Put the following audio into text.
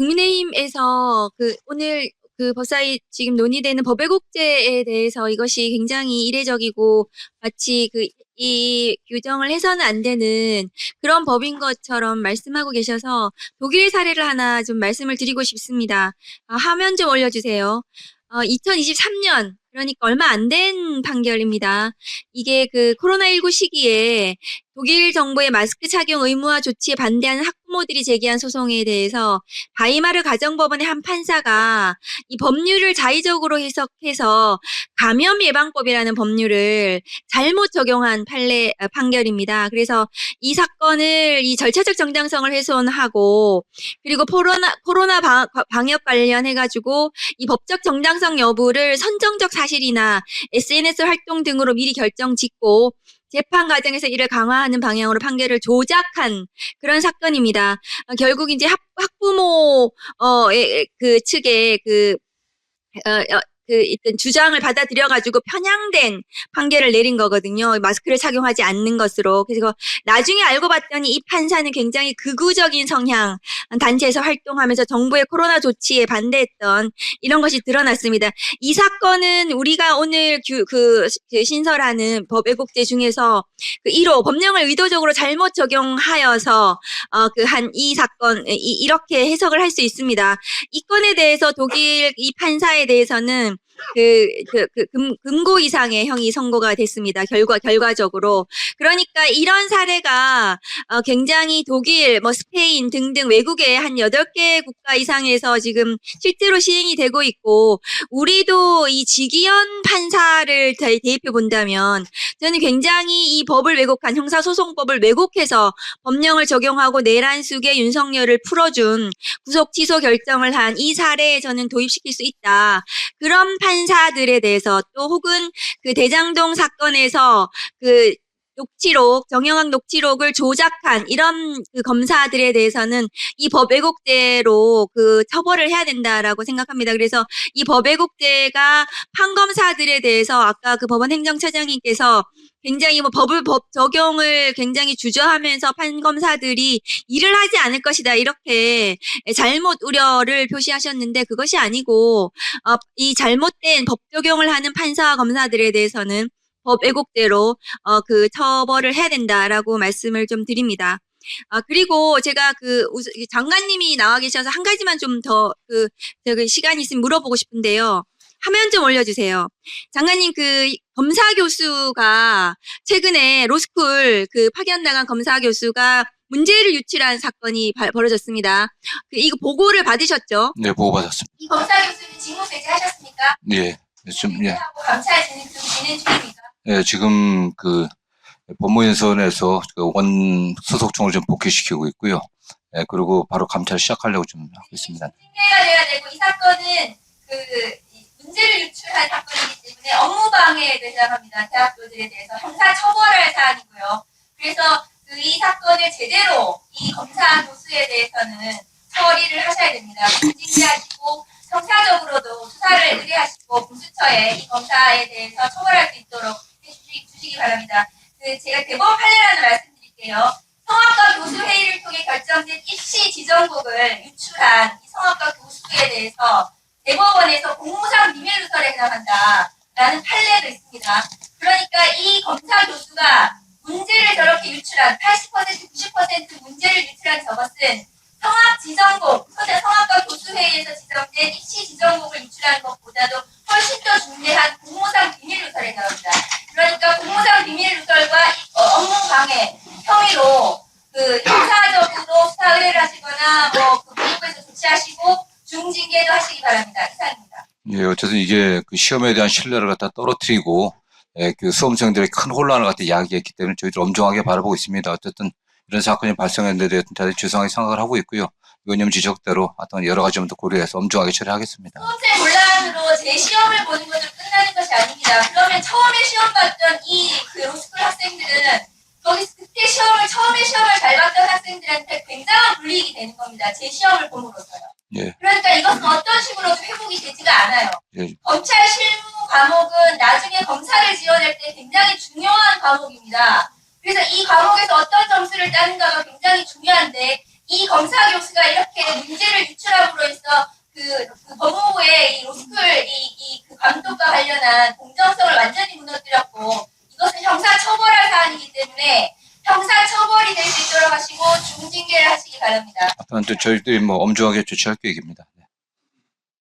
국민의힘에서 그 오늘 그 법사위 지금 논의되는 법외국제에 대해서 이것이 굉장히 이례적이고 마치 그 이 규정을 해서는 안 되는 그런 법인 것처럼 말씀하고 계셔서 독일 사례를 하나 좀 말씀을 드리고 싶습니다. 아, 화면 좀 올려주세요. 어, 2023년 그러니까 얼마 안 된 판결입니다. 이게 그 코로나19 시기에 독일 정부의 마스크 착용 의무화 조치에 반대하는 학부모들이 제기한 소송에 대해서 바이마르 가정법원의 한 판사가 이 법률을 자의적으로 해석해서 감염 예방법이라는 법률을 잘못 적용한 판례 어, 판결입니다. 그래서 이 사건을 이 절차적 정당성을 훼손하고 그리고 코로나 코로나 방, 방역 관련해 가지고 이 법적 정당성 여부를 선정적 사실이나 SNS 활동 등으로 미리 결정 짓고 재판 과정에서 이를 강화하는 방향으로 판결을 조작한 그런 사건입니다. 어, 결국 이제 학, 학부모 어의 그 측의 그 어, 어, 그 일단 주장을 받아들여 가지고 편향된 판결을 내린 거거든요. 마스크를 착용하지 않는 것으로. 그래서 나중에 알고 봤더니 이 판사는 굉장히 극우적인 성향 단체에서 활동하면서 정부의 코로나 조치에 반대했던 이런 것이 드러났습니다. 이 사건은 우리가 오늘 규, 그, 그 신설하는 법외국제 중에서 그 1호 법령을 의도적으로 잘못 적용하여서 어, 그 한 이 사건 이, 이렇게 해석을 할 수 있습니다. 이 건에 대해서 독일 이 판사에 대해서는 그, 그, 그 금, 금고 이상의 형이 선고가 됐습니다. 결과, 결과적으로. 그러니까 이런 사례가 어, 굉장히 독일, 뭐 스페인 등등 외국의 한 여덟 개 국가 이상에서 지금 실제로 시행이 되고 있고, 우리도 이 지기현 판사를 대- 대입해 본다면, 저는 굉장히 이 법을 왜곡한 형사소송법을 왜곡해서 법령을 적용하고 내란숙의 윤석열을 풀어준 구속 취소 결정을 한 이 사례에 저는 도입시킬 수 있다. 그런 판사들에 대해서 또 혹은 그 대장동 사건에서 그 녹취록, 정영학 녹취록을 조작한 이런 그 검사들에 대해서는 이 법 왜곡죄로 그 처벌을 해야 된다라고 생각합니다. 그래서 이 법 왜곡죄가 판검사들에 대해서 아까 그 법원 행정처장님께서 굉장히 뭐 법을 법 적용을 굉장히 주저하면서 판검사들이 일을 하지 않을 것이다 이렇게 잘못 우려를 표시하셨는데 그것이 아니고 어, 이 잘못된 법 적용을 하는 판사와 검사들에 대해서는 법 왜곡대로 어, 그 처벌을 해야 된다라고 말씀을 좀 드립니다. 아 그리고 제가 그 장관님이 나와 계셔서 한 가지만 좀 더 그 저기 시간이 있으면 물어보고 싶은데요. 화면 좀 올려주세요. 장관님 그 검사 교수가 최근에 로스쿨 그 파견 나간 검사 교수가 문제를 유출한 사건이 발- 벌어졌습니다. 그 이거 보고를 받으셨죠? 네, 보고 받았습니다. 이 검사 교수님 직무 배제하셨습니까? 예, 지금, 예, 하고 감찰 진행 중 진행 중입니까? 예, 지금 그 법무연수원에서 그원 소속총을 좀 복귀시키고 있고요. 예, 그리고 바로 감찰 시작하려고 좀 하고 있습니다. 징계가 돼야 되고 이 사건은 그이 문제를 유출한 사건이기 때문에 업무 방해에 대상합니다. 대학교들에 대해서 형사 처벌할 사안이고요. 그래서 그 이 사건을 제대로 이 검사 교수에 대해서는 처리를 하셔야 됩니다. 징계하시고 형사적으로도 수사를 의뢰하시고 공수처에 이 검사에 대해서 처벌할 수 있도록 해주시, 주시기 바랍니다. 그 제가 대법 판례라는 말씀드릴게요. 성악과 교수 회의를 통해 결정된 입시 지정국을 유출한 이 성악과 교수에 대해서 대법원에서 공무상 비밀 누설에 해당한다 라는 판례도 있습니다. 그러니까 이 검사 교수가 문제를 저렇게 유출한 80% 90% 문제를 유출한 저것은 성악 지정국, 현재 성악과 교수 회의에서 지정된 입시 지정국을 유출한 것보다도 훨씬 더 중대한 공무상 비밀 누설에 해당합니다. 그러니까 공무상 비밀 누설과 어, 업무 방해 혐의로 그 형사적으로 수사 의뢰를 하시거나 뭐그 본부에서 조치하시고 중징계도 하시기 바랍니다. 이상입니다. 예, 어쨌든 이게 그 시험에 대한 신뢰를 갖다 떨어뜨리고, 예, 그 수험생들의 큰 혼란을 갖다 야기했기 때문에 저희들 엄중하게 바라보고 있습니다. 어쨌든 이런 사건이 발생했는데 대해 다들 죄송하게 생각을 하고 있고요. 의원님 지적대로 어떤 여러 가지 점도 고려해서 엄중하게 처리하겠습니다. 수험생 논란으로 제 시험을 보는 것으로 끝나는 것이 아닙니다. 그러면 처음에 시험 봤던 이그 로스쿨 학생들은 거기 그때 시험을 처음에 시험을 잘 봤던 학생들한테 굉장한 불이익이 되는 겁니다. 제 시험을 봄으로써요. 예, 그러니까 이것은 어떤 식으로도 회복이 되지가 않아요. 예, 검찰 실무 과목은 나중에 검사를 지원할 때 굉장히 중요한 과목입니다. 그래서 이 과목에서 어떤 점수를 따는가가 굉장히 중요한데 이 검사 교수가 이렇게 문제를 유출함으로 함으로써 그, 그 법무부의 이 로스쿨 이이그 감독과 관련한 공정성을 완전히 무너뜨렸고 이것은 형사 처벌할 사안이기 때문에 형사 처벌이 될 수 있도록 하시고 중징계를 하시기 바랍니다. 앞으로는 또 저희들이 뭐 엄중하게 조치할 계획입니다. 네.